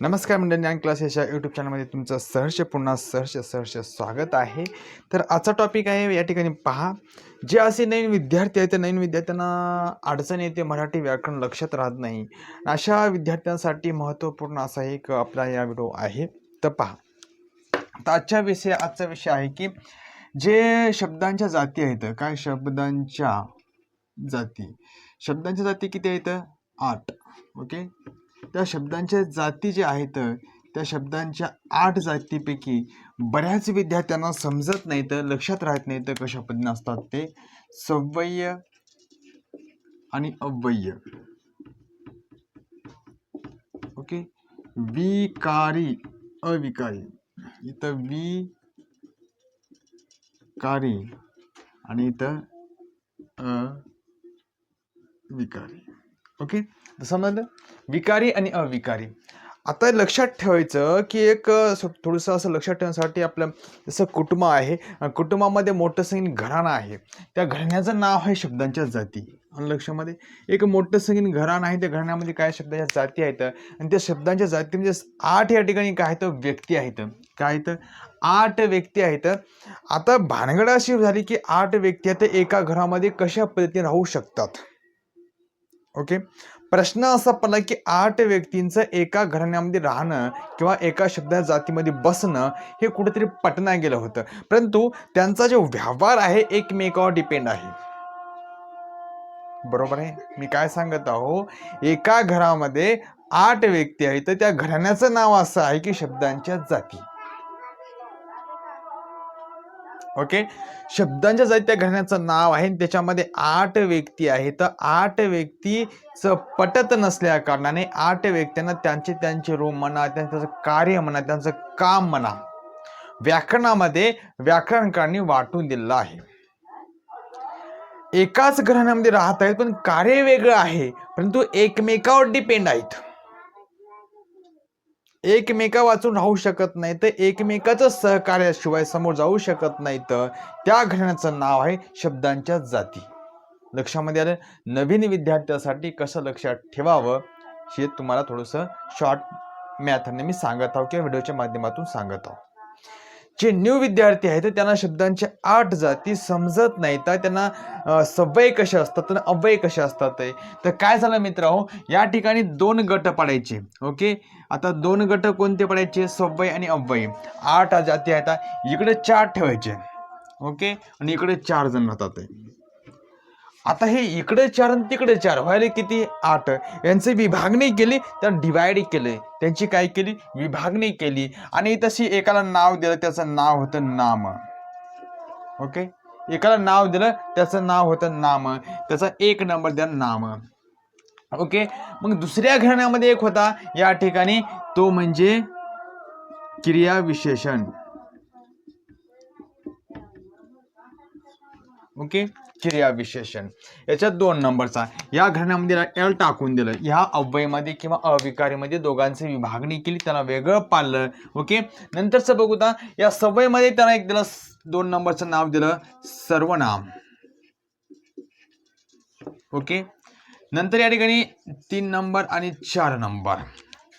नमस्कार मंडळी ज्ञान क्लास याच्या यूट्यूब चॅनलमध्ये तुमचं सहर्ष पुन्हा सहर्ष सहर्ष स्वागत आहे. तर आजचा टॉपिक आहे या ठिकाणी पहा. जे असे नवीन विद्यार्थी आहेत त्या नवीन विद्यार्थ्यांना अडचण येते मराठी व्याकरण लक्षात राहत नाही. अशा विद्यार्थ्यांसाठी महत्त्वपूर्ण असा एक आपला या व्हिडिओ आहे. तर पहा. तर आजच्या विषय आजचा विषय आहे की जे शब्दांच्या जाती आहेत काय शब्दांच्या जाती? शब्दांच्या जाती किती आहेत? आठ. ओके त्या शब्दांच्या जाती ज्या आहेत त्या शब्दांच्या आठ जातीपैकी बऱ्याच विद्यार्थ्यांना समजत नाही तर लक्षात राहत नाही तर कशा पद्धतीने असतात ते? सव्वय आणि अव्वय ओके? विकारी अविकारी. इथं विकारी आणि इथं अविकारी. ओके? जसं समजलं? विकारी आणि अविकारी. आता लक्षात ठेवायचं की एक थोडंसं असं लक्षात ठेवण्यासाठी आपलं जसं कुटुंब आहे कुटुंबामध्ये मोठं संगीन घराणं आहे. त्या घराण्याचं नाव आहे शब्दांच्या जाती. आणि लक्षामध्ये एक मोठं संगीन घराणं आहे त्या घराण्यामध्ये काय शब्दाच्या जाती आहेत. आणि त्या शब्दांच्या जाती म्हणजे आठ या ठिकाणी काय तर व्यक्ती आहेत. काय आहेत? आठ व्यक्ती आहेत. आता भानगड अशी झाली की आठ व्यक्ती आहेत एका घरामध्ये कशा पद्धतीने राहू शकतात? ओके? प्रश्न असा पडला की आठ व्यक्तींचं एका घराण्यामध्ये राहणं किंवा एका शब्द जातीमध्ये बसणं हे कुठेतरी पटना गेलं होतं. परंतु त्यांचा जो व्यवहार आहे एकमेकावर डिपेंड आहे. बरोबर आहे? मी काय सांगत आहो? एका घरामध्ये आठ व्यक्ती आहेत तर त्या घराण्याचं नाव असं आहे की शब्दांच्या जाती. ओके? शब्दांच्या जाती त्या घराण्याचं नाव आहे त्याच्यामध्ये आठ व्यक्ती आहेत. तर आठ व्यक्तीचं पटत नसल्या कारणाने आठ व्यक्तींना त्यांचे त्यांचे रूम म्हणा त्यांचं कार्य म्हणा त्यांचं काम म्हणा व्याकरणामध्ये व्याकरणकारांनी वाटून दिलेलं आहे. एकाच घराण्यामध्ये राहत आहेत पण कार्य वेगळं आहे परंतु एकमेकावर डिपेंड आहेत. एकमेका वाचून राहू शकत नाही तर एकमेकाचं सहकार्याशिवाय समोर जाऊ शकत नाही तर त्या घटनेचं नाव आहे शब्दांच्या जाती. लक्षामध्ये आलं? नवीन विद्यार्थ्यासाठी कसं लक्षात ठेवावं? हे तुम्हाला थोडंसं शॉर्ट मॅथने मी सांगत आहो किंवा व्हिडिओच्या माध्यमातून सांगत आहो. जे न्यू विद्यार्थी आहेत त्यांना शब्दांचे आठ जाती समजत नाही तर त्यांना सवय कसे असतात तर अव्यय कसे असतात तर काय झालं मित्र हो? या ठिकाणी दोन गट पाडायचे. ओके? आता दोन गट कोणते पडायचे? सवय आणि अव्यय. आठ जाती आहेत. इकडे चार ठेवायचे. ओके? आणि इकडे चार जण राहतात आता हे इकडे चार आणि तिकडे चार. व्हायला किती? आठ. यांची विभागणी केली त्या डिवाइड केले. त्यांची काय केली? विभागणी केली. आणि तशी एकाला नाव दिलं त्याचं नाव होतं नाम. ओके? एकाला नाव दिलं त्याचं नाव होतं नाम. त्याचा एक नंबर द्या नाम. ओके? मग दुसऱ्या घराण्यामध्ये एक होता. या ठिकाणी तो म्हणजे क्रियाविशेषण. ओके? क्रियाविशेषण याच्यात दोन नंबरचा. या घटनामध्ये एल टाकून दिलं. ह्या अव्ययमध्ये किंवा अविकारीमध्ये दोघांची विभागणी केली त्याला वेगळं पाळलं ओके? नंतरचं बघूता या सवयमध्ये त्याला एक दिलं दोन नंबरचं नाव दिलं सर्वनाम. ओके? नंतर या ठिकाणी तीन नंबर आणि चार नंबर.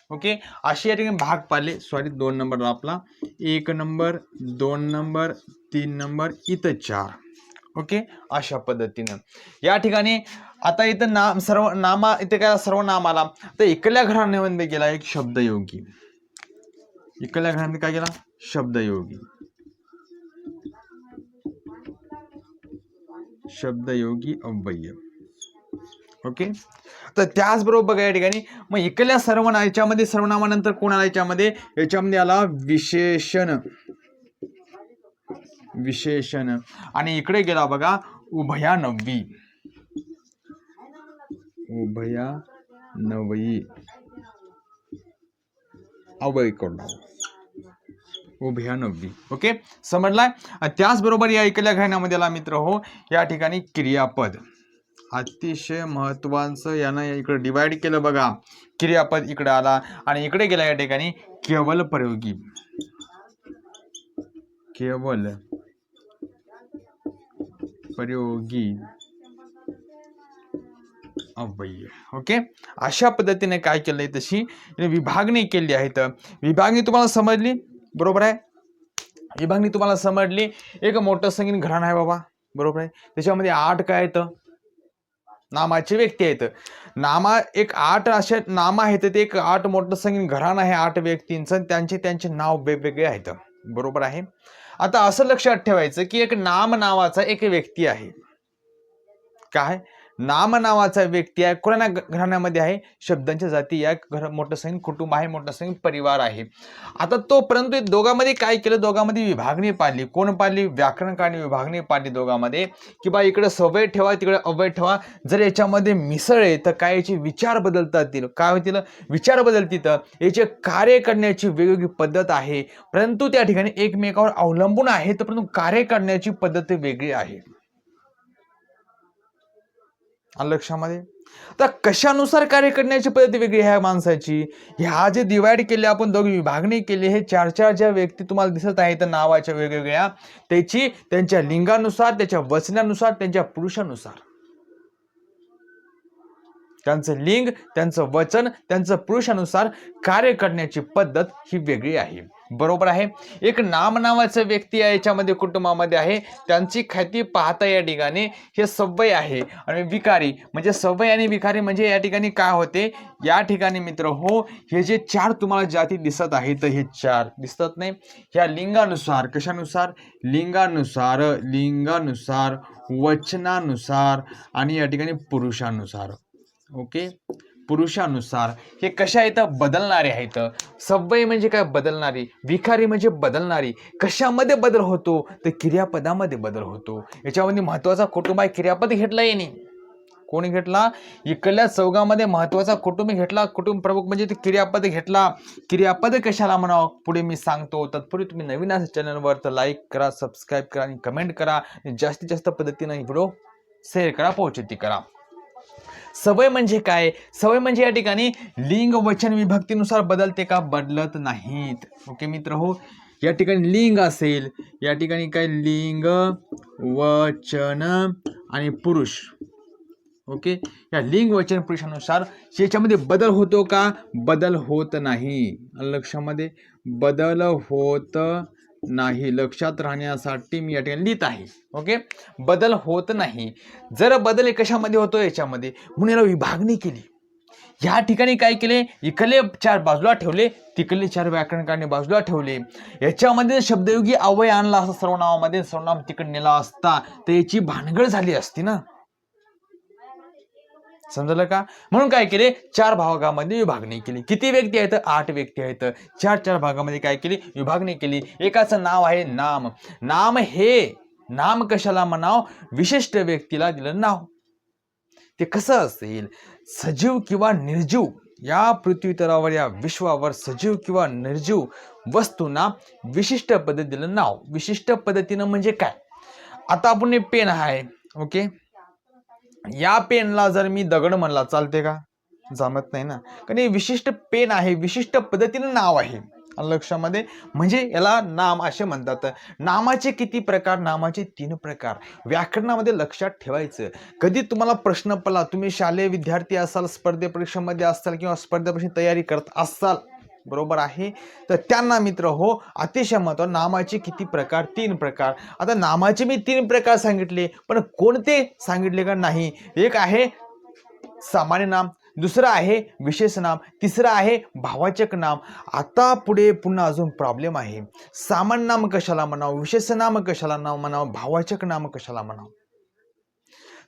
ओके? असे या ठिकाणी भाग पाडले. सॉरी दोन नंबर आपला. एक नंबर दोन नंबर तीन नंबर इथं चार. ओके? अशा पद्धतीनं. या ठिकाणी आता इथं नाम सर्व नामा इथे काय सर्व नाम आला तर इकल्या घराण्यामध्ये गेला एक शब्दयोगी. इकल्या घरामध्ये काय गेला? शब्दयोगी. शब्दयोगी अव्यय. ओके? तर त्याचबरोबर बघा या ठिकाणी मग इकल्या सर्वना याच्यामध्ये सर्वनामानंतर कोण आला याच्यामध्ये? याच्यामध्ये आला विशेषण. विशेषण. आणि इकडे गेला बघा उभया नववी. उभया नवई अवय उभया नववी. ओके? समजलाय? त्याचबरोबर या ऐकल्या घराण्यामध्ये आला मित्र हो या ठिकाणी क्रियापद. अतिशय महत्वाचं यानं इकडे डिवाइड केलं बघा. क्रियापद इकडे आला आणि इकडे गेला या ठिकाणी केवल प्रयोगी केवल प्रयोगी अव्यय ओके अशा पद्धतीने काय केलंय तशी? विभागणी केली आहे तर. विभागणी तुम्हाला समजली? बरोबर आहे? विभागणी तुम्हाला समजली? एक मोठं संगीत घराणं आहे बाबा. बरोबर आहे? त्याच्यामध्ये आठ काय येतं नामाचे व्यक्ती आहेत. नामा एक आठ असे नाम आहेत ते एक आठ मोठं संगीत घराणं आहे आठ व्यक्तींचं. त्यांचे त्यांचे नाव वेगवेगळे आहेत. बरोबर आहे? आता असं लक्षात ठेवायचं की एक नाम नावाचा एक व्यक्ती आहे. काय? नाम नावाचा व्यक्ती आहे. कोणा घराण्यामध्ये आहे? शब्दांच्या जाती या घर मोठं संघ कुटुंब आहे मोठं संघ परिवार आहे. आता तो परंतु दोघांमध्ये काय केलं? दोघांमध्ये विभागणी पाडली. कोण पाडली? व्याकरणकाने विभागणी पाडली दोघांमध्ये. की बा इकडे सवय ठेवा तिकडे अवय ठेवा. जर याच्यामध्ये मिसळ तर काय याचे विचार बदलतात येतील काय होतील? विचार बदलतील याचे कार्य करण्याची वेगवेगळी पद्धत आहे. परंतु त्या ठिकाणी एकमेकावर अवलंबून आहे तर परंतु कार्य करण्याची पद्धत वेगळी आहे. आलं लक्षामध्ये? आता कशानुसार कार्य करण्याची पद्धती वेगळी ह्या माणसाची? ह्या जे डिवाइड केले आपण दोघी विभागणी केली हे चार चार ज्या व्यक्ती तुम्हाला दिसत आहेत नावाच्या वेगवेगळ्या त्याची त्यांच्या लिंगानुसार त्याच्या वचनानुसार त्यांच्या पुरुषानुसार. त्यांचं लिंग त्यांचं वचन त्यांचं पुरुषानुसार कार्य करण्याची पद्धत ही वेगळी आहे. बरोबर आहे. एक नाम नावाचं व्यक्ती आहे याच्यामध्ये कुटुंबामध्ये आहे. त्यांची ख्याती पाहता या ठिकाणी हे सवय आहे. आणि विकारी म्हणजे सवय आणि विकारी म्हणजे या ठिकाणी काय होते? या ठिकाणी मित्र हो हे जे चार तुम्हाला जाती दिसत आहेत हे चार दिसत नाही. ह्या लिंगानुसार कशानुसार? लिंगानुसार लिंगानुसार वचनानुसार आणि या ठिकाणी पुरुषानुसार. ओके? पुरुषानुसार हे कशा इथं बदलणारे आहेत? सवय म्हणजे काय बदलणारी? विखारी म्हणजे बदलणारी? कशामध्ये बदल होतो? तर क्रियापदामध्ये बदल होतो. याच्यामध्ये महत्त्वाचा कुटुंब आहे क्रियापद घेतला येणे कोणी घेतला? इकडल्या चौघामध्ये महत्त्वाचा कुटुंब घेतला. कुटुंब प्रमुख म्हणजे ते क्रियापद घेतला. क्रियापद कशाला म्हणावं? पुढे मी सांगतो. तत्पूर्वी तुम्ही नवीन असेल चॅनलवर तर लाईक करा सबस्क्राईब करा आणि कमेंट करा. जास्तीत जास्त पद्धतीनं व्हिडिओ शेअर करा पोहोचती करा. सवय म्हणजे काय? सवय म्हणजे या ठिकाणी लिंग वचन विभक्तीनुसार बदलते का? बदलत नाहीत. ओके मित्र हो? या ठिकाणी लिंग असेल या ठिकाणी काय? लिंग वचन आणि पुरुष. ओके? या लिंग वचन पुरुषानुसार याच्यामध्ये बदल होतो का? बदल होत नाही. लक्षामध्ये? बदल होत नाही. लक्षात राहण्यासाठी मी या ठिकाणी लिहित आहे. ओके? बदल होत नाही. जर बदल कशामध्ये होतो याच्यामध्ये. म्हणून याला विभागणी केली. या ठिकाणी काय केले? इकडले चार बाजूला ठेवले तिकडले चार व्याकरणकाने बाजूला ठेवले. याच्यामध्ये शब्दयोगी अवय आणला असं सर्वनामामध्ये सर्वनाम तिकडे नेला असता तर याची भानगड झाली असती ना? समजलं का? म्हणून काय केले? चार भागामध्ये विभागणी केली. किती व्यक्ती आहेत? आठ व्यक्ती आहेत. चार चार भागामध्ये काय केली? विभागणी केली. एकाचं नाव आहे नाम. नाम हे नाम कशाला म्हणाव? विशिष्ट व्यक्तीला दिलं नाव. ते कसं असेल? सजीव किंवा निर्जीव. या पृथ्वीतरावर या विश्वावर सजीव किंवा निर्जीव वस्तूंना विशिष्ट पद्धतीनं नाव. विशिष्ट पद्धतीनं म्हणजे काय? आता आपण पेन आहे. ओके? या पेनला जर मी दगड म्हणला चालते का? जमत नाही ना. कारण हे विशिष्ट पेन आहे विशिष्ट पद्धतीनं नाव आहे. लक्षामध्ये म्हणजे याला नाम असे म्हणतात. नामाचे किती प्रकार नामाचे तीन प्रकार. व्याकरणामध्ये लक्षात ठेवायचं. कधी तुम्हाला प्रश्न पडला तुम्ही शालेय विद्यार्थी असाल स्पर्धे परीक्षेमध्ये असाल किंवा स्पर्धे परीक्षेची तयारी करत असाल बरोबर आहे? तर त्यांना मित्र हो अतिशय महत्त्व नामाचे किती प्रकार? तीन प्रकार. आता नामाचे मी तीन प्रकार सांगितले पण कोणते सांगितले का नाही? एक आहे सामान्य नाम दुसरं आहे विशेष नाम तिसरं आहे भावाचक नाम. आता पुढे पुन्हा अजून प्रॉब्लेम आहे. सामान्य नाम कशाला म्हणावं? विशेष नाम कशाला नाव म्हणावं? भावाचक नाम कशाला म्हणावं?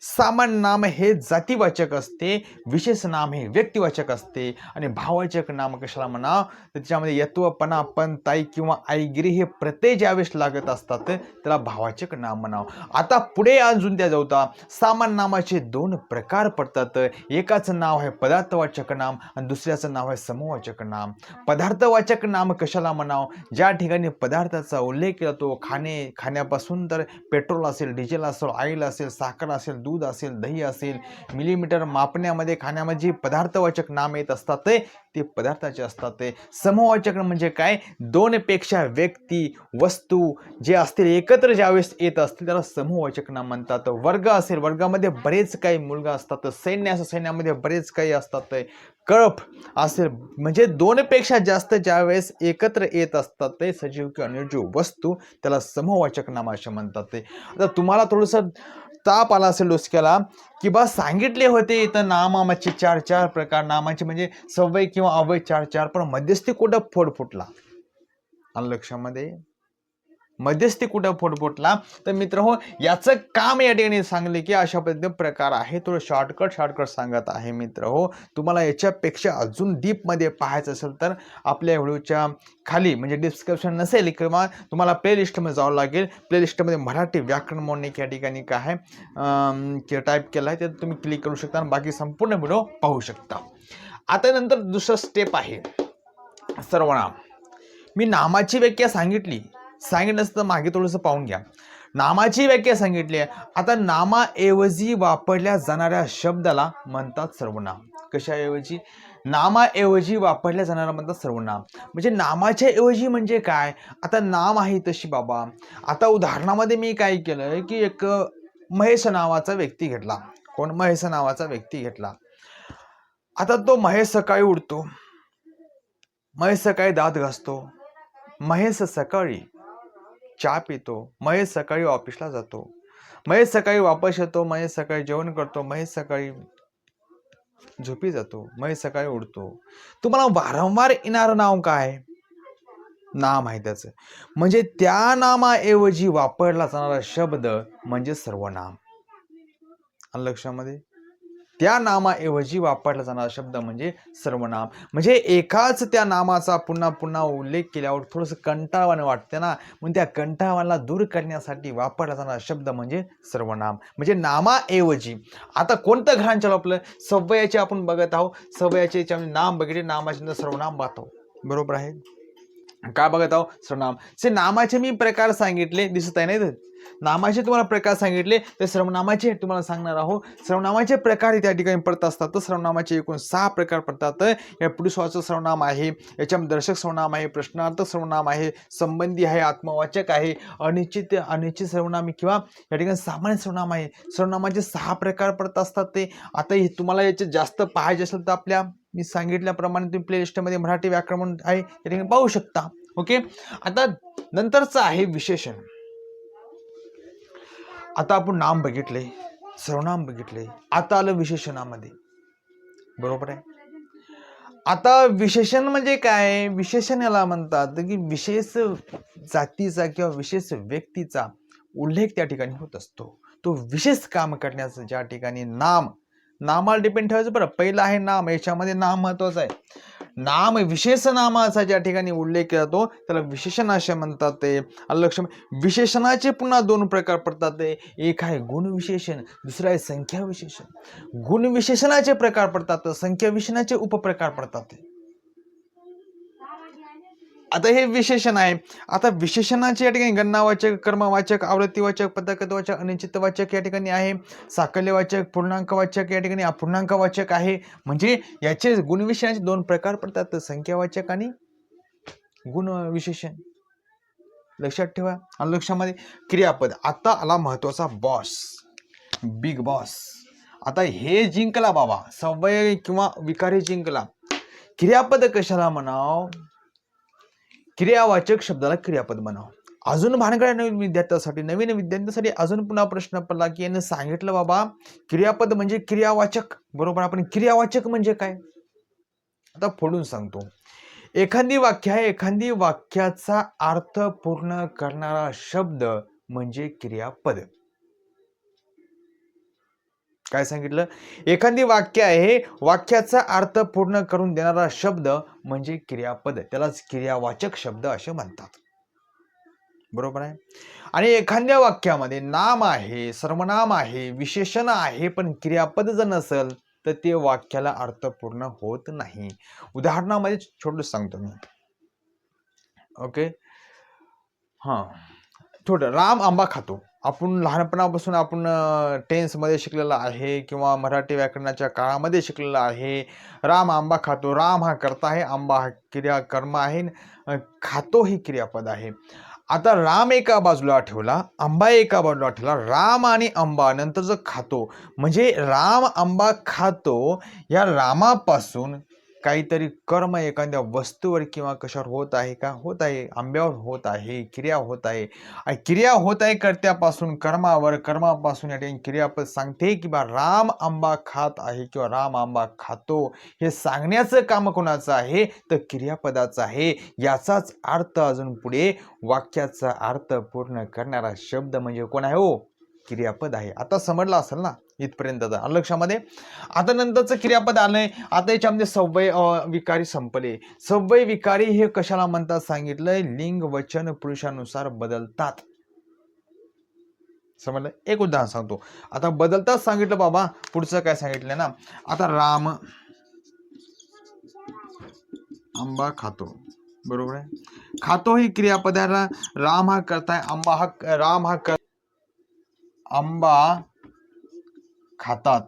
सामान्य नाम हे जातीवाचक असते विशेष नाम हे व्यक्तिवाचक असते आणि भाववाचक नाम कशाला म्हणा तर त्याच्यामध्ये यत्वपणा पण ताई किंवा आईगिरी हे प्रत्यय ज्यावेळेस लागत असतात त्याला भावाचक नाम म्हणावं. आता पुढे अजून त्या जाऊता सामान्य नामाचे दोन प्रकार पडतात. एकाचं नाव आहे पदार्थवाचक नाम आणि दुसऱ्याचं नाव आहे समूहवाचक नाम. पदार्थवाचक नाम कशाला म्हणावं? ज्या ठिकाणी पदार्थाचा उल्लेख केला तो खाणे खाण्यापासून तर पेट्रोल असेल डिझेल असेल ऑइल असेल साखर असेल दूध असेल दही असेल मिलीमीटर मापण्यामध्ये खाण्यामध्ये जे पदार्थवाचक नाम येत असतात ते ते पदार्थाचे असतात ते. समूहवाचक म्हणजे काय? दोन पेक्षा व्यक्ती वस्तू जे असतील एकत्र ज्यावेळेस येत असतील त्याला समूहवाचक नाम म्हणतात. वर्ग असेल वर्गामध्ये बरेच काही मुलगा असतात. सैन्य असेल सैन्यामध्ये बरेच काही असतात. कळप असेल म्हणजे दोनपेक्षा जास्त ज्यावेळेस एकत्र येत असतात ते सजीव किंवा निर्जीव वस्तू त्याला समूहवाचक नाम असे म्हणतात ते. आता तुम्हाला थोडंसं ताप आला असेल डोसक्याला की बा सांगितले होते इथं नामामाचे चार चार प्रकार नामाचे म्हणजे सवय किंवा अवय चार चार पण मध्यस्थी कुठं फोड फुटला? आलं लक्षामध्ये मध्यस्थी कुठं फोड तर मित्र हो याचं काम या ठिकाणी सांगले की अशा पद्धतीने प्रकार आहे. तो शॉर्टकट शॉर्टकट सांगत आहे मित्र हो तुम्हाला याच्यापेक्षा अजून डीपमध्ये पाहायचं असेल तर आपल्या व्हिडिओच्या खाली म्हणजे डिस्क्रिप्शन नसेल किंवा तुम्हाला प्लेलिस्टमध्ये जावं लागेल. प्लेलिस्टमध्ये मराठी व्याकरण म्हणून या ठिकाणी काय आहे? टाईप केलं आहे ते तुम्ही क्लिक करू शकता आणि बाकी संपूर्ण व्हिडिओ पाहू शकता. आता नंतर दुसरं स्टेप आहे. सर्वनाम. मी नामाची व्याख्या सांगितली. सांगितलं असतं मागे थोडंसं पाहून घ्या. नामाची व्याख्या सांगितली आहे. आता नामाऐवजी वापरल्या जाणाऱ्या शब्दाला म्हणतात सर्वनाम. कशाऐवजी? नामाऐवजी वापरल्या जाणारा म्हणतात सर्वनाम. म्हणजे नामाच्या ऐवजी म्हणजे काय? आता नाम आहे तशी बाबा. आता उदाहरणामध्ये मी काय केलं की एक महेश नावाचा व्यक्ती घेतला. कोण? महेश नावाचा व्यक्ती घेतला. आता तो महेश सकाळी उठतो. महेश सकाळी दात घासतो. महेश सकाळी चहा पितो महेश सकाळी ऑफिसला जातो. महेश सकाळी वापस येतो महेश सकाळी जेवण करतो महेश सकाळी झोपी जातो महेश सकाळी उठतो. तुम्हाला वारंवार येणारं नाव काय? नाम आहे त्याचं. म्हणजे त्या नामाऐवजी वापरला जाणारा शब्द म्हणजे सर्वनाम. लक्षामध्ये? त्या नामाऐवजी वापरला जाणारा शब्द म्हणजे सर्वनाम. म्हणजे एकाच त्या नामाचा पुन्हा पुन्हा उल्लेख केल्यावर थोडंसं कंटाळवानं वाटतं ना. मग त्या कंटाळवाला दूर करण्यासाठी वापरला जाणारा शब्द म्हणजे सर्वनाम. म्हणजे नामाऐवजी. आता कोणतं घराण चालू आपलं? सवयाचे आपण बघत आहोत. सवयाचे याच्यामध्ये नाम बघितले नामाचे सर्वनाम पाहतो. बरोबर आहे? का बघत आहो सर्वनाम. से नामाचे मी प्रकार सांगितले दिसत आहे नाही नामाचे तुम्हाला प्रकार सांगितले ते सर्वनामाचे तुम्हाला सांगणार आहोत. सर्वनामाचे प्रकार त्या ठिकाणी पडत असतात. तर सर्वनामाचे एकूण सहा प्रकार पडतात. या पुरुषवाचं सर्वनाम आहे याच्यामध्ये दर्शक सर्वनाम आहे प्रश्नार्थ सर्वनाम आहे संबंधी आहे आत्मवाचक आहे अनिश्चित अनिश्चित सर्वनाम किंवा या ठिकाणी सामान्य सर्वनाम आहे. सर्वनामाचे सहा प्रकार पडत असतात ते. आता हे तुम्हाला याचे जास्त पाहायचे असेल तर आपल्या मी सांगितल्याप्रमाणे तुम्ही प्लेलिस्टमध्ये मराठी व्याकरण आहे या ठिकाणी पाहू शकता. ओके आता नंतरचं आहे विशेषण. आता आपण नाम बघितले सर्वनाम बघितले आता आलं विशेषणामध्ये. बरोबर आहे? आता विशेषण म्हणजे काय? विशेषण याला म्हणतात की विशेष जातीचा किंवा विशेष व्यक्तीचा उल्लेख त्या ठिकाणी होत असतो. तो विशेष काम करण्याचं ज्या ठिकाणी नाम नामाला डिपेंड ठेवायचं बरं. पहिलं आहे नाम याच्यामध्ये नाम महत्वाचं आहे. नाम विशेष नामाचा ज्या ठिकाणी उल्लेख केला जातो त्याला विशेषण असे म्हणतात ते. लक्ष विशेषणाचे पुन्हा दोन प्रकार पडतात ते. एक आहे गुणविशेषण दुसरं आहे संख्या विशेषण. गुणविशेषणाचे प्रकार पडतात संख्या विशेषणाचे उपप्रकार पडतात ते. आता हे विशेषण आहे. आता विशेषणाचे या ठिकाणी गणनावाचक कर्मवाचक आवृत्तीवाचक पदकवाचक अनिश्चितवाचक या ठिकाणी आहे. साकल्यवाचक पूर्णांकवाचक या ठिकाणी अपूर्णांकवाचक आहे. म्हणजे याचे गुणविशेषणाचे दोन प्रकार पडतात. संख्यावाचक आणि गुणविशेषण लक्षात ठेवा. आणि लक्षामध्ये क्रियापद. आता आला महत्त्वाचा बॉस बिग बॉस आता हे जिंकला बाबा. सवय किंवा विकारी जिंकला. क्रियापद कशाला म्हणाव? क्रियावाचक शब्दाला क्रियापद बनाव अजून भानगड्या नवीन विद्यार्थ्यासाठी नवीन विद्यार्थ्यांसाठी अजून पुन्हा प्रश्न पडला की यानं सांगितलं बाबा क्रियापद म्हणजे क्रियावाचक. बरोबर आपण क्रियावाचक म्हणजे काय? आता फोडून सांगतो. एखादी वाक्य आहे एखादी वाक्याचा अर्थ पूर्ण करणारा शब्द म्हणजे क्रियापद. काय सांगितलं? एखादी वाक्य आहे वाक्याचा अर्थ पूर्ण करून देणारा शब्द म्हणजे क्रियापद. त्यालाच क्रियावाचक शब्द असे म्हणतात. बरोबर आहे? आणि एखाद्या वाक्यामध्ये नाम आहे सर्वनाम आहे विशेषण आहे पण क्रियापद जर नसेल तर ते वाक्याला अर्थपूर्ण होत नाही. उदाहरणामध्ये छोटं सांगतो मी. ओके? हां. छोटं राम आंबा खातो. आपण लहानपणापासून आपण टेन्समध्ये शिकलेलं आहे किंवा मराठी व्याकरणाच्या काळामध्ये शिकलेलं आहे. राम आंबा खातो राम हा कर्ता आहे आंबा हा क्रिया कर्म आहे खातो ही क्रियापद आहे. आता राम एका बाजूला ठेवला आंबा एका बाजूला ठेवला राम आणि आंबा नंतर जो खातो म्हणजे राम आंबा खातो या रामापासून काहीतरी कर्म एखाद्या वस्तूवर किंवा कशावर होत आहे का? होत आहे. आंब्यावर होत आहे. क्रिया होत आहे. क्रिया होत आहे कर्त्यापासून कर्मावर कर्मापासून या ठिकाणी क्रियापद सांगते की बा राम आंबा खात आहे किंवा राम आंबा खातो हे सांगण्याचं काम कोणाचं आहे? तर क्रियापदाचं आहे. याचाच अर्थ अजून पुढे वाक्याचा अर्थ पूर्ण करणारा शब्द म्हणजे कोण आहे हो? क्रियापद आहे. आता समजलं असेल ना? इथपर्यंत आलं लक्षामध्ये आता नंतरचं क्रियापद आलंय. आता याच्यामध्ये सव्वय विकारी संपले. सव्वय विकारी हे कशाला म्हणतात? सांगितलंय. लिंग वचन पुरुषानुसार बदलतात. समजलं? एक उदाहरण सांगतो. आता बदलताच सांगितलं बाबा. पुढचं काय सांगितलं ना? आता राम आंबा खातो. बरोबर आहे? खातो ही क्रियापदाला. राम हा करताय आंबा हा राम हा कर आंबा खातात.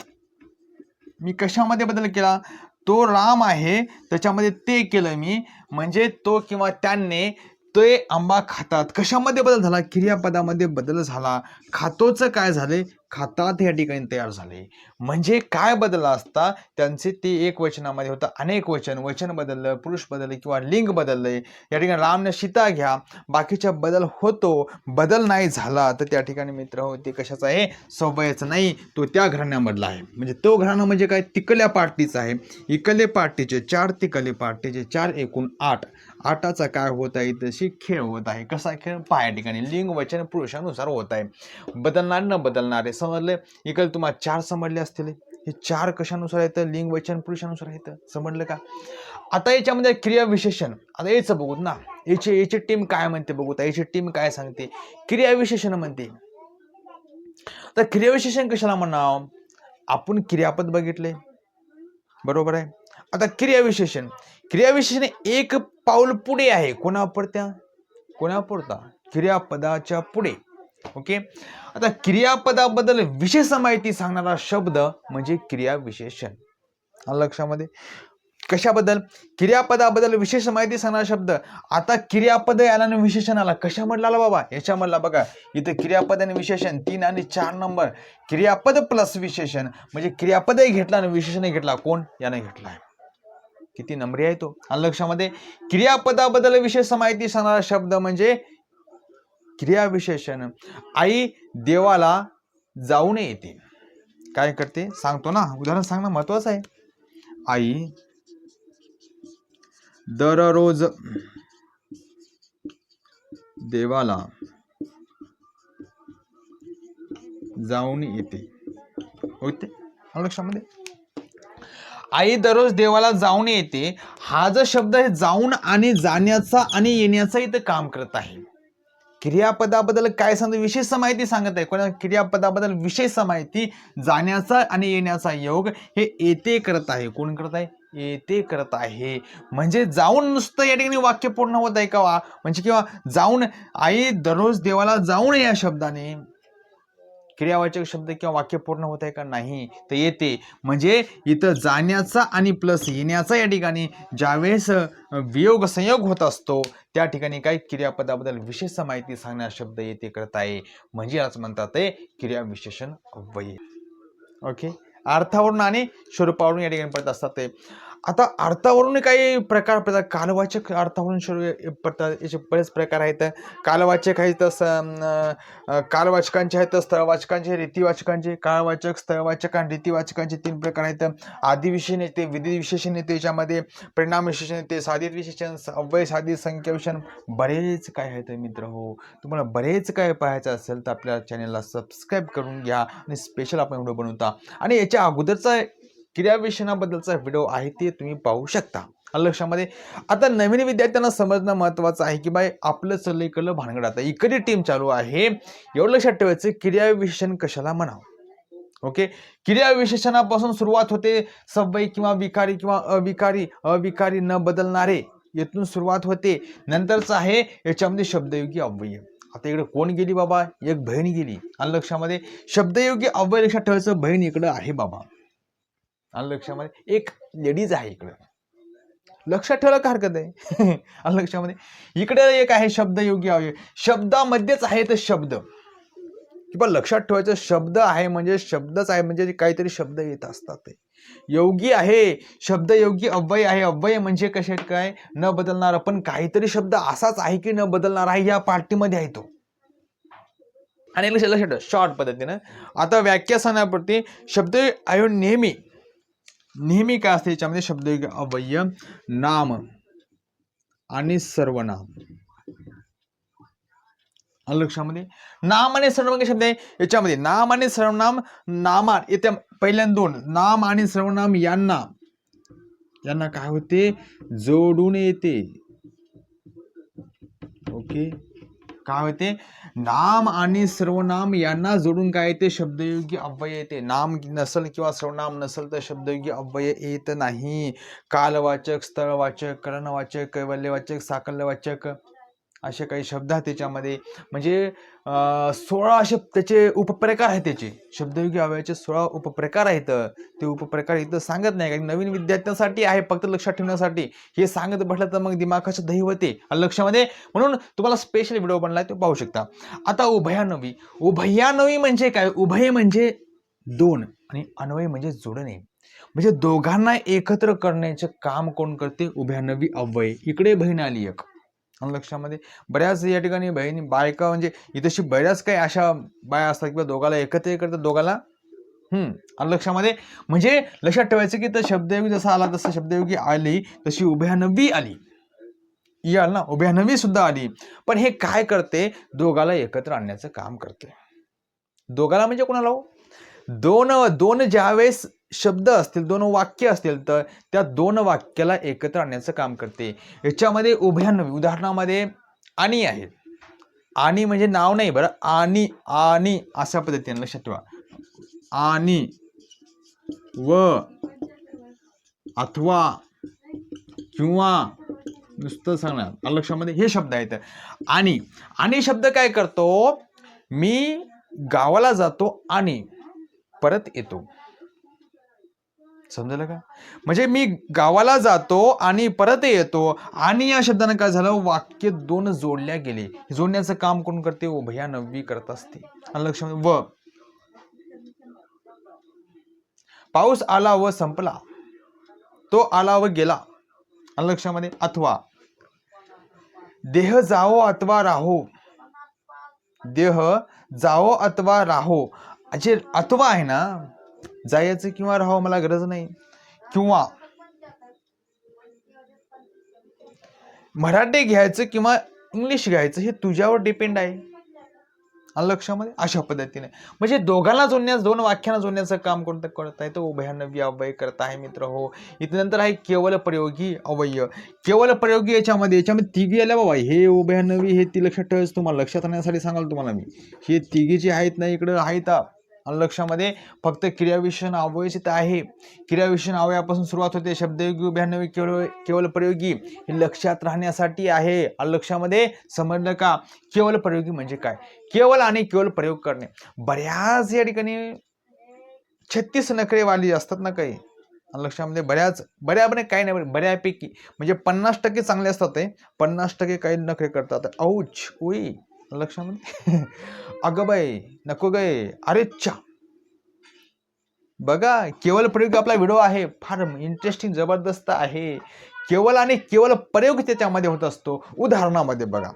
मी कशामध्ये बदल केला? तो राम आहे त्याच्यामध्ये ते केलं मी. म्हणजे तो किंवा त्यांनी ते आंबा खातात. कशामध्ये बदल झाला? क्रियापदामध्ये बदल झाला. खातोचं काय झाले? खातात या ठिकाणी तयार झाले. म्हणजे काय बदल असता? त्यांचे ते एक वचनामध्ये होतं अनेक वचन वचन बदललं पुरुष बदलले किंवा लिंग बदलले या ठिकाणी रामने सीता घ्या बाकीच्या बदल होतो बदल नाही झाला तर त्या ठिकाणी मित्र हो ते कशाचा आहे? सवयचा नाही तो त्या घराण्यामधला आहे. म्हणजे तो घराणं म्हणजे काय? तिकल्या पार्टीचा आहे. इकले पार्टीचे चार तिकले पार्टीचे चार एकूण आठ. आठाचा काय होत आहे? तशी खेळ होत आहे. कसा खेळ? पाया ठिकाणी. लिंग वचन पुरुषानुसार होत आहे. बदलणार न बदलणारे समजले. इकडे तुम्हाला चार समजले असतील. हे चार कशानुसार येतं लिंग वचन पुरुषानुसार येतं समजलं का? आता याच्यामध्ये क्रिया विशेषण. आता याचं बघूत ना. याची याची टीम काय म्हणते बघूत? याची टीम काय सांगते? क्रिया विशेषण म्हणते. तर क्रियाविशेषण कशाला म्हणावं? आपण क्रियापद बघितले. बरोबर आहे? आता क्रियाविशेषण क्रियाविशेषण एक पाऊल पुढे आहे. कोणा पडत्या? कोणा क्रियापदाच्या पुढे. ओके? आता क्रियापदाबद्दल विशेष माहिती सांगणारा शब्द म्हणजे क्रियाविशेषण. आलं लक्षामध्ये? कशाबद्दल? क्रियापदाबद्दल विशेष माहिती सांगणारा शब्द. आता क्रियापद आला आणि विशेषण आला. कशामधला आला बाबा? याच्यामधला बघा. इथं क्रियापद आणि विशेषण तीन आणि चार नंबर. क्रियापद प्लस विशेषण म्हणजे क्रियापदही घेतला आणि विशेषणही घेतला. कोण? याने घेतला आहे. किती नंबरी आहे तो? आलं लक्षामध्ये? क्रियापदाबद्दल विशेष माहिती सांगणारा शब्द म्हणजे क्रियाविशेषण. आई देवाला जाऊन येते. काय करते? सांगतो ना. उदाहरण सांगणं महत्वाचं आहे. आई दररोज देवाला जाऊन येते. होते? लक्षामध्ये? आई दररोज देवाला जाऊन येते. हा जो शब्द आहे जाऊन आणि जाण्याचा आणि येण्याचा इथं काम करत आहे. क्रियापदाबद्दल काय सांगतो? विशेष माहिती सांगत आहे. कोणा क्रियापदाबद्दल विशेष माहिती जाण्याचा आणि येण्याचा योग हे येते करत आहे. कोण करत आहे? येते करत आहे. म्हणजे जाऊन नुसतं या ठिकाणी वाक्य पूर्ण होत आहे का? वा म्हणजे किंवा जाऊन आई दररोज देवाला जाऊन या शब्दाने क्रियावाचक शब्द किंवा वाक्य पूर्ण होत आहे का नाही? तर येते. म्हणजे इथं जाण्याचा आणि प्लस येण्याचा या ठिकाणी ज्यावेळेस वियोग संयोग होत असतो त्या ठिकाणी काही क्रियापदाबद्दल विशेष माहिती सांगणारा शब्द येते करत आहे. म्हणजे याच म्हणतात ते क्रिया विशेषण ओके अर्थावरून आणि स्वरूपावरून या ठिकाणी पडत असतात ते. आता अर्थावरून काही प्रकार पडतात. कालवाचक अर्थावरून स्वरूप पडतात. याचे बरेच प्रकार आहेत. कालवाचक आहेत स- कालवाचकांचे आहेत स्थळवाचकांचे रीतीवाचकांचे कालवाचक स्थळवाचक आणि रीतीवाचकांचे तीन प्रकार आहेत. आदिविशेष येते विधी विशेषण येते याच्यामध्ये परिणाम विशेषण येते साधित विशेषण अव्यय साधित संख्या विशेषण बरेच काय आहेत मित्र. हो तुम्हाला बरेच काय पाहायचं असेल तर आपल्या चॅनलला सबस्क्राईब करून घ्या आणि स्पेशल आपण व्हिडिओ बनवता. आणि याच्या अगोदरचा क्रियाविशेषणाबद्दलचा व्हिडिओ आहे ते तुम्ही पाहू शकता. लक्षामध्ये आता नवीन विद्यार्थ्यांना समजणं महत्त्वाचं आहे की बाय आपलं चाललं इकडलं भानगड. आता इकडे टीम चालू आहे. एवढं लक्षात ठेवायचं क्रियाविशेषण कशाला म्हणावं? ओके? क्रियाविशेषणापासून सुरुवात होते सवय किंवा विकारी किंवा अविकारी अविकारी न बदलणारे येथून सुरुवात होते. नंतरचं आहे याच्यामध्ये शब्दयोगी अव्यय. आता इकडे कोण गेली बाबा? एक बहीण गेली. आणि लक्षामध्ये शब्दयोगी अव्यय लक्षात ठेवायचं बहीण इकडं आहे बाबा. आणि लक्षामध्ये एक लेडीज आहे इकडं. लक्षात ठेवायला का हरकत आहे आणि लक्षामध्ये इकडे एक आहे शब्द योगी अवयव शब्दामध्येच आहे तर शब्द. किंवा लक्षात ठेवायचं शब्द आहे म्हणजे शब्दच आहे म्हणजे काहीतरी शब्द येत असतात ते. योगी आहे शब्द योगी अव्यय आहे. अव्यय म्हणजे कसे काय? न बदलणार पण काहीतरी शब्द असाच आहे की न बदलणार आहे या पार्टीमध्ये आहे तो. आणि लक्षात लक्षात शॉर्ट पद्धतीनं. आता व्याख्यासनाप्रती शब्द आयो नेहमी. नेहमी काय असते? याच्यामध्ये शब्द अवय नाम आणि सर्वनाम. लक्षामध्ये? नाम आणि सर्वनाम शब्द आहे? याच्यामध्ये नाम आणि सर्वनाम नामा येत्या पहिल्यांदा दोन. नाम आणि सर्वनाम यांना. यांना काय होते? जोडून येते. ओके? काय होते? नाम आणि सर्वनाम यांना जोडून काय येते? शब्दयोगी अव्यय येते. नाम नसल किंवा सर्वनाम नसल तर शब्दयोगी अव्यय येत नाही. कालवाचक स्थळवाचक करणवाचक कैवल्यवाचक साकल्यवाचक असे काही शब्द आहेत त्याच्यामध्ये. म्हणजे सोळा असे त्याचे उपप्रकार आहेत त्याचे. शब्दयोगी अवयाचे सोळा उपप्रकार आहेत. ते उपप्रकार इथं सांगत नाही. कारण नवीन विद्यार्थ्यांसाठी आहे फक्त लक्षात ठेवण्यासाठी. हे सांगत बसलं तर मग दिमागाचं दही होते. लक्षामध्ये म्हणून तुम्हाला स्पेशल व्हिडिओ बनला तो पाहू शकता. आता उभयानवी उभयानवी म्हणजे काय? उभय म्हणजे दोन आणि अन्वय म्हणजे जोडणे. म्हणजे दोघांना एकत्र करण्याचे काम कोण करते? उभयानवी अव्यय इकडे बहीण आली एक. लक्षामध्ये बऱ्याच या ठिकाणी बहिणी बायका म्हणजे इथशी बऱ्याच काही अशा बाया असतात किंवा दोघाला एकत्र करतात दोघाला. हम्म. लक्षामध्ये म्हणजे लक्षात ठेवायचं की तर शब्दयोगी जसा आला तसा शब्दयोगी आली तशी उभ्यानवी आली. याल ना उभ्यानवी सुद्धा आली. पण हे काय करते? दोघाला एकत्र आणण्याचं काम करते. दोघाला म्हणजे कोणाला हो? दोन दोन ज्यावेळेस शब्द असतील दोन वाक्य असतील तर त्या दोन वाक्याला एकत्र आणण्याचं काम करते. याच्यामध्ये उभयानवी उदाहरणामध्ये आणि आहे आणि म्हणजे नाव नाही बरं आणि आणि अशा पद्धतीने लक्षात ठेवा आणि व अथवा किंवा नुसतं सांगणार. लक्षामध्ये हे शब्द आहेत. आणि आणि शब्द काय करतो? मी गावाला जातो आणि परत येतो. समजलं का? म्हणजे मी गावाला जातो आणि परत येतो आणि या शब्दानं काय झालं? वाक्य दोन जोडल्या गेले. जोडण्याचं काम कोण करते? उभया नववी करत असते. आणि लक्षामध्ये व. पाऊस आला व संपला. तो आला व गेला. आणि लक्षामध्ये अथवा. देह जाओ अथवा राहो. देह जाओ अथवा राहो. जे अथवा आहे ना जायचं किंवा राहावं मला गरज नाही. किंवा मराठी घ्यायचं किंवा इंग्लिश घ्यायचं हे तुझ्यावर डिपेंड आहे. लक्षामध्ये? अशा पद्धतीने. म्हणजे दोघांना जोडण्यास दोन वाक्यांना जोडण्याचं काम कोणतं करत आहे तर उभयानवी अव्यय करत आहे मित्र हो. इथे नंतर आहे केवल प्रयोगी अवय केवल प्रयोगी याच्यामध्ये याच्यामध्ये तिघी आल्या बाबा. हे उभयानवी हे ती लक्षात ठेवायचं तुम्हाला लक्षात आणण्यासाठी सांगाल तुम्हाला मी. हे तिघी जे आहेत ना इकडं आहेत लक्षामध्ये फक्त क्रियाविशेषण अवयच इथं आहे. क्रियाविशेषण अवयापासून सुरुवात होते. शब्दयोगी उभ्यानवी केवळ केवळ प्रयोगी हे लक्षात राहण्यासाठी आहे. लक्षामध्ये समजलं का? केवळ प्रयोगी म्हणजे काय? केवळ आणि केवळ प्रयोग करणे. बऱ्याच या ठिकाणी छत्तीस नखरेवाली असतात ना काही? लक्षामध्ये बऱ्याच बऱ्यापणे काही नाही बऱ्यापैकी. म्हणजे पन्नास टक्के चांगले असतात ते. पन्नास टक्के काही नखरे करतात. औच उई. लक्षामध्ये? अगं बाई नको गे अरे चा. बघा केवळ प्रयोग आपला व्हिडिओ आहे. फार इंटरेस्टिंग जबरदस्त आहे. केवळ आणि केवळ प्रयोग त्याच्यामध्ये होत असतो. उदाहरणामध्ये बघा.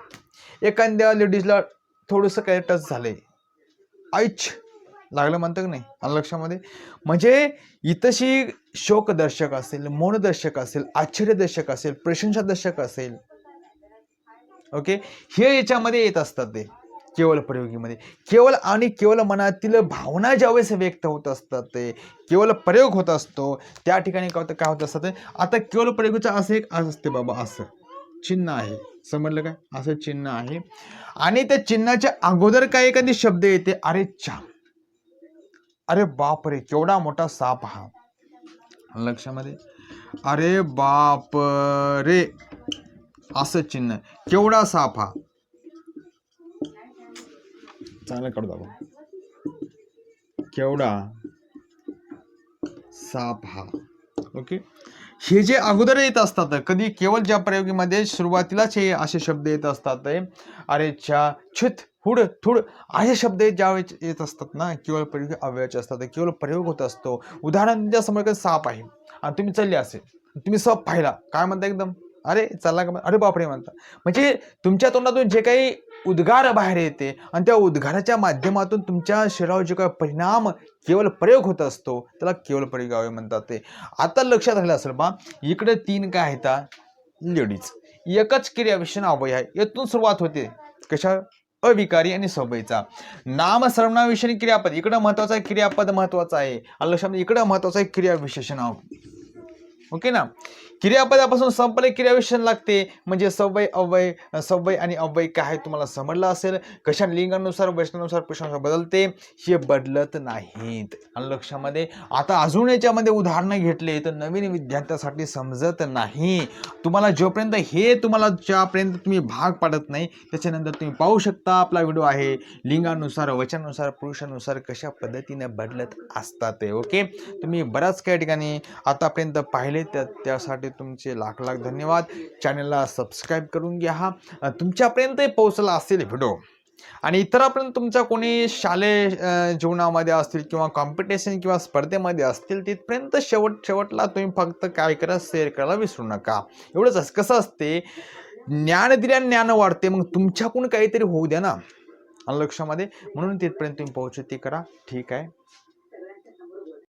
एखाद्या लेडीजला थोडंसं काही टच झालंय. ऐच लागलं म्हणतं की नाही? आलं लक्षामध्ये? म्हणजे इथंशी शोकदर्शक असेल मौनदर्शक असेल आश्चर्यदर्शक असेल प्रशंसादर्शक असेल ओके हे याच्यामध्ये येत असतात ते केवळ प्रयोगीमध्ये. केवळ आणि केवळ मनातील भावना ज्यावेळेस व्यक्त होत असतात ते केवळ प्रयोग होत असतो त्या ठिकाणी काय होतं काय होत असतं ते? आता केवळ प्रयोगाचं असं एक असते बाबा असं. चिन्ह आहे. समजलं काय असं चिन्ह आहे. आणि त्या चिन्हाच्या अगोदर काय एखादी शब्द येते? अरे चा अरे बाप रे केवढा मोठा साप हा. लक्षामध्ये? अरे बाप रे असं चिन्ह. केवढा साप हा? चांगलं काढू आपण केवढा? साप हा. ओके. हे जे अगोदर येत असतात कधी केवळ ज्या प्रयोगीमध्ये सुरुवातीलाच हे असे शब्द येत असतात अरे च्या छुत हुड थुड असे शब्द ज्या वेळेस येत असतात ना केवळ प्रयोग अव्ययाचे असतात केवळ प्रयोग होत असतो. उदाहरण तुमच्यासमोर साप आहे. आणि तुम्ही चालले असेल. तुम्ही साप पाहिला. काय म्हणता एकदम? अरे चला का अरे बापरे म्हणता म्हणजे तुमच्या तोंडातून जे काही उद्गार बाहेर येते आणि त्या उद्गाराच्या माध्यमातून तुमच्या शरीरावर जे काही परिणाम केवळ प्रयोग होत असतो त्याला केवळ प्रयोग अवयव म्हणतात ते. आता लक्षात राहिलं असेल बा इकडे तीन काय आहेत लेडीज. एकच क्रियाविषयी अवय आहे. यातून सुरुवात होते. कशा? अविकारी आणि सवयीचा नाम सर्वनाविषयी क्रियापद. इकडं महत्वाचं आहे क्रियापद महत्वाचं आहे. लक्षात? इकडं महत्वाचं आहे क्रियाविशेषण. ओके ना? क्रियापदापासून संपले क्रियाविशेषण लागते. म्हणजे सवय अवय सवय आणि अवय काय तुम्हाला समजलं असेल? कशा लिंगानुसार वचनानुसार पुरुषानुसार बदलते? हे बदलत नाहीत. आणि लक्षामध्ये आता अजून याच्यामध्ये उदाहरणं घेतले तर नवीन विद्यार्थ्यासाठी समजत नाही. तुम्हाला जोपर्यंत हे तुम्हाला ज्यापर्यंत तुम्ही भाग पाडत नाही त्याच्यानंतर तुम्ही पाहू शकता आपला व्हिडिओ आहे. लिंगानुसार वचनानुसार पुरुषानुसार कशा पद्धतीने बदलत असतात ते ओके तुम्ही बऱ्याच काही ठिकाणी आतापर्यंत पाहिले त्या त्यासाठी तुमचे लाख लाख धन्यवाद. चॅनलला सबस्क्राईब करून घ्या. हा तुमच्यापर्यंत पोहोचला असेल व्हिडिओ आणि इतरापर्यंत तुमचा कोणी शालेय जीवनामध्ये असतील किंवा कॉम्पिटिशन किंवा स्पर्धेमध्ये असतील तिथपर्यंत शेवट शेवटला तुम्ही फक्त काय करा शेअर करायला विसरू नका. एवढंच असं कसं असते ज्ञान दिल्या ज्ञान वाढते मग तुमच्याकडून काहीतरी होऊ द्या ना. लक्षामध्ये? म्हणून तिथपर्यंत तुम्ही पोहोचू ते करा. ठीक आहे.